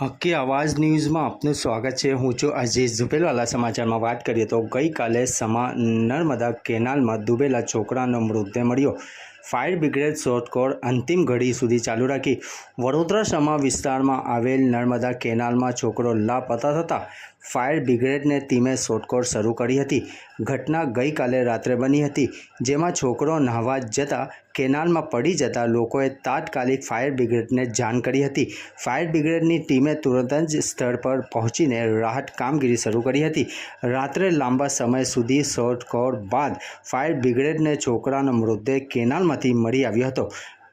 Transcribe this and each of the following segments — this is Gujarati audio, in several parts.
આપકે આવાજ ન્યૂઝમાં આપનું સ્વાગત છે. હું છું અજીત ઝુપેલવાલા સમાચારમાં વાત કરીએ તો ગઈકાલે સમા નર્મદા કેનાલમાં ડૂબેલા છોકરાનો મૃતદેહ મળ્યો. ફાયર બ્રિગેડ શોધખોળ અંતિમ ઘડી સુધી ચાલુ રાખી. વડોદરા સમા વિસ્તારમાં આવેલ નર્મદા કેનાલમાં છોકરો લાપતા થતાં ફાયર બ્રિગેડને ટીમે શોધખોળ શરૂ કરી હતી. ઘટના ગઈકાલે રાત્રે બની હતી, જેમાં છોકરો નહાવા જતાં કેનાલમાં પડી જતા લોકોએ તાત્કાલિક ફાયર બ્રિગેડને જાણ કરી હતી. ફાયર બ્રિગેડની ટીમે તુરંત જ સ્થળ પર પહોંચીને રાહત કામગીરી શરૂ કરી હતી. રાત્રે લાંબા સમય સુધી શોધખોળ બાદ ફાયર બ્રિગેડને છોકરાનો મૃતદેહ કેનાલમાંથી મળી આવ્યો હતો.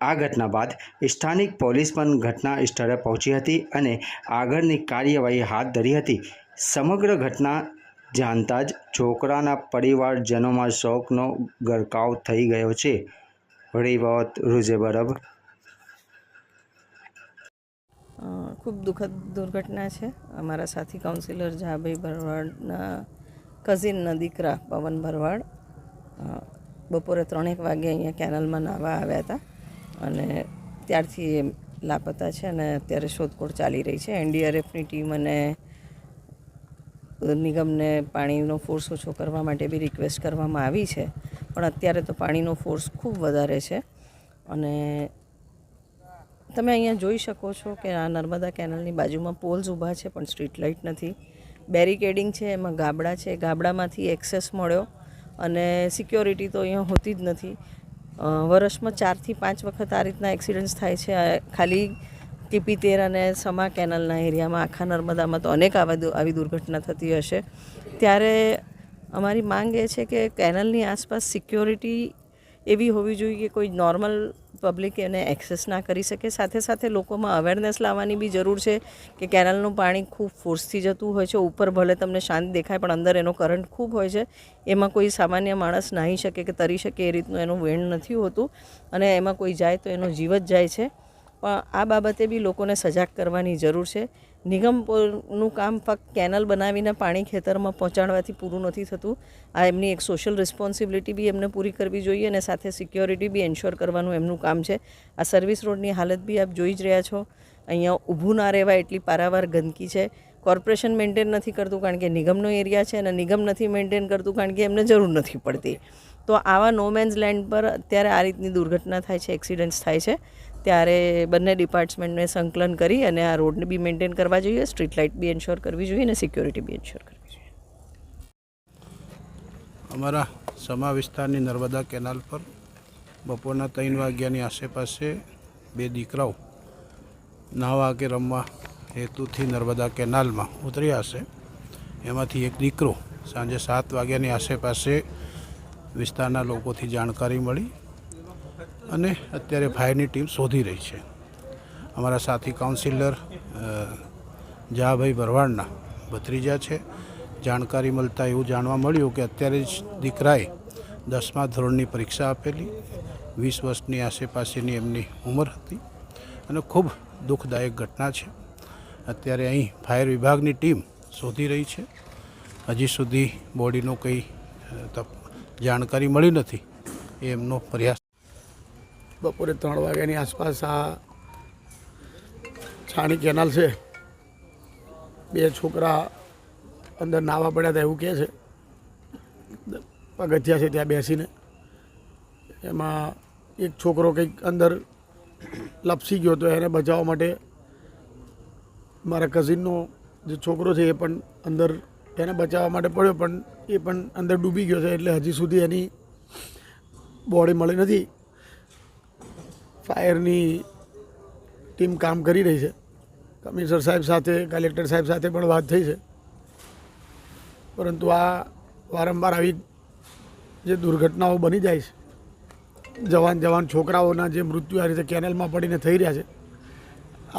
આ ઘટના બાદ સ્થાનિક પોલીસ પણ ઘટના સ્થળે પહોંચી હતી અને આગળની કાર્યવાહી હાથ ધરી હતી. સમગ્ર ઘટના જાણતા જ છોકરાના પરિવારજનોમાં શોકનો ગરકાવ થઈ ગયો છે. રિવોત રૂજે બરબ અ, ખૂબ દુઃખદ દુર્ઘટના છે. અમારા સાથી કાઉન્સિલર ઝાભાઈ ભરવાડના કઝિનના દીકરા પવન ભરવાડ બપોરે ત્રણેક વાગે અહીંયા કેનલમાં નાહવા આવ્યા હતા અને ત્યારથી એ લાપતા છે અને અત્યારે શોધખોળ ચાલી રહી છે. એનડીઆરએફની ટીમ અને નિગમને પાણીનો ફોર્સ ઓછો કરવા માટે બી રિક્વેસ્ટ કરવામાં આવી છે. પણ અત્યારે તો પાણીનો ફોર્સ ખૂબ વધારે છે. અને તમે અહીંયા જોઈ શકો છો કે આ નર્મદા કેનલની બાજુમાં પોલ્સ ઊભા છે, પણ સ્ટ્રીટ લાઇટ નથી. બેરિકેડિંગ છે, એમાં ગાબડા છે. ગાબડામાંથી એક્સેસ મળ્યો અને સિક્યોરિટી તો અહીંયા હોતી જ નથી. વર્ષમાં ચારથી પાંચ વખત આ રીતના એક્સિડન્ટ્સ થાય છે. ખાલી ટીપી તેર અને સમા કેનલના એરિયામાં આખા નર્મદામાં તો અનેક આવા આવી દુર્ઘટના થતી હશે. ત્યારે અમારી માંગ એ છે કે કેનલની આસપાસ સિક્યોરિટી એવી હોવી જોઈએ કે કોઈ નોર્મલ પબ્લિક એને એક્સેસ ના કરી શકે. સાથે સાથે લોકોમાં અવેરનેસ લાવવાની બી જરૂર છે કે કેનલનું પાણી ખૂબ ફોર્સથી જતું હોય છે. ઉપર ભલે તમને શાંત દેખાય પણ અંદર એનો કરંટ ખૂબ હોય છે. એમાં કોઈ સામાન્ય માણસ નાહી શકે કે તરી શકે એ રીતનું એનું વેણ નથી હોતું અને એમાં કોઈ જાય તો એનો જીવ જ જાય છે. પણ આ બાબતે બી લોકોને સજાગ કરવાની જરૂર છે. નિગમ પો- કામ ફક્ત કેનલ બનાવીને પાણી ખેતરમાં પહોંચાડવાથી પૂરું નથી થતું. આ એમની એક સોશિયલ રિસ્પોન્સિબિલિટી બી એમને પૂરી કરવી જોઈએ અને સાથે સિક્યોરિટી બી એન્શ્યોર કરવાનું એમનું કામ છે. આ સર્વિસ રોડની હાલત બી આપ જોઈ જ રહ્યા છો. અહીંયા ઊભું ના રહેવાય એટલી પારાવાર ગંદકી છે. કોર્પોરેશન મેન્ટેન નથી કરતું કારણ કે નિગમનો એરિયા છે અને નિગમ નથી મેન્ટેન કરતું કારણ કે એમને જરૂર નથી પડતી. તો આવા નો મેન્સ લેન્ડ પર અત્યારે આ રીતની દુર્ઘટના થાય છે એક્સિડન્ટ્સ થાય છે. ત્યારે બંને ડિપાર્ટમેન્ટને સંકલન કરી અને આ રોડને બી મેન્ટેન કરવા જોઈએ, સ્ટ્રીટ લાઇટ બી એન્શ્યોર કરવી જોઈએ અને સિક્યોરિટી બી એન્શ્યોર કરવી જોઈએ. અમારા સમા વિસ્તારની નર્મદા કેનાલ પર બપોરના ત્રણ વાગ્યાની આસેપાસે બે દીકરાઓ નાહવા કે રમવા હેતુથી નર્મદા કેનાલમાં ઉતર્યા હશે એમાંથી એક દીકરો સાંજે સાત વાગ્યાની આસેપાસે વિસ્તારના લોકોથી જાણકારી મળી અને અત્યારે ફાયરની ટીમ શોધી રહી છે. અમારા સાથી કાઉન્સિલર જાભાઈ ભરવાડના ભત્રીજા છે. જાણકારી મળતા એવું જાણવા મળ્યું કે અત્યારે જ દીકરાએ દસમા ધોરણની પરીક્ષા આપેલી. વીસ વર્ષની આસેપાસેની એમની ઉંમર હતી અને ખૂબ દુઃખદાયક ઘટના છે. અત્યારે અહીં ફાયર વિભાગની ટીમ શોધી રહી છે. હજી સુધી બોડીનો કંઈ જાણકારી મળી નથી. એ એમનો પ્રયાસ બપોરે ત્રણ વાગ્યાની આસપાસ આ છાણી કેનાલ છે. બે છોકરા અંદર નાવા પડ્યા હતા એવું કહે છે. પગથિયા છે ત્યાં બેસીને. એમાં એક છોકરો કંઈક અંદર લપસી ગયો તો એને બચાવવા માટે મારા કઝિનનો જે છોકરો છે એ પણ અંદર એને બચાવવા માટે પડ્યો પણ એ પણ અંદર ડૂબી ગયો છે એટલે હજી સુધી એની બોડી મળી નથી. ફાયરની ટીમ કામ કરી રહી છે. કમિશનર સાહેબ સાથે, કલેક્ટર સાહેબ સાથે પણ વાત થઈ છે. પરંતુ આ વારંવાર આવી જે દુર્ઘટનાઓ બની જાય છે, જવાન જવાન છોકરાઓના જે મૃત્યુ આ રીતે કેનલમાં પડીને થઈ રહ્યા છે,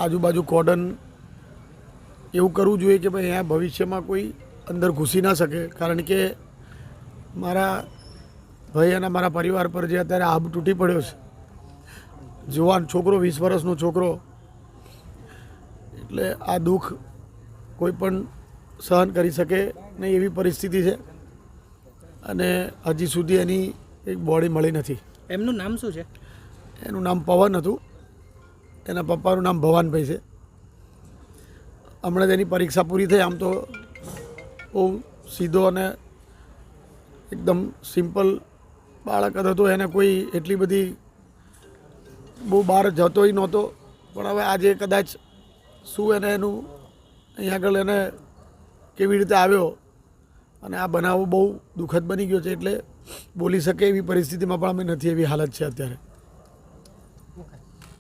આજુબાજુ કોર્ડન એવું કરવું જોઈએ કે ભાઈ અહીંયા ભવિષ્યમાં કોઈ અંદર ઘૂસી ના શકે. કારણ કે મારા ભાઈ અને મારા પરિવાર પર જે અત્યારે આબ તૂટી પડ્યો છે જુવાન છોકરો વીસ વર્ષનો છોકરો. એટલે આ દુઃખ કોઈ પણ સહન કરી શકે નહીં એવી પરિસ્થિતિ છે. અને હજી સુધી એની એક બોડી મળી નથી. એમનું નામ શું છે? એનું નામ પવન હતું. એના પપ્પાનું નામ ભવાનભાઈ છે. હમણાં એની પરીક્ષા પૂરી થઈ. આમ તો બહુ સીધો અને એકદમ સિમ્પલ બાળક હતો. એને કોઈ એટલી બધી બહુ બહાર જતોય નહોતો. પણ હવે આજે કદાચ શું એને એનું અહીંયા આગળ એને કેવી રીતે આવ્યો અને આ બનાવ બહુ દુઃખદ બની ગયો છે એટલે બોલી શકે એવી પરિસ્થિતિમાં પણ અમે નથી એવી હાલત છે અત્યારે.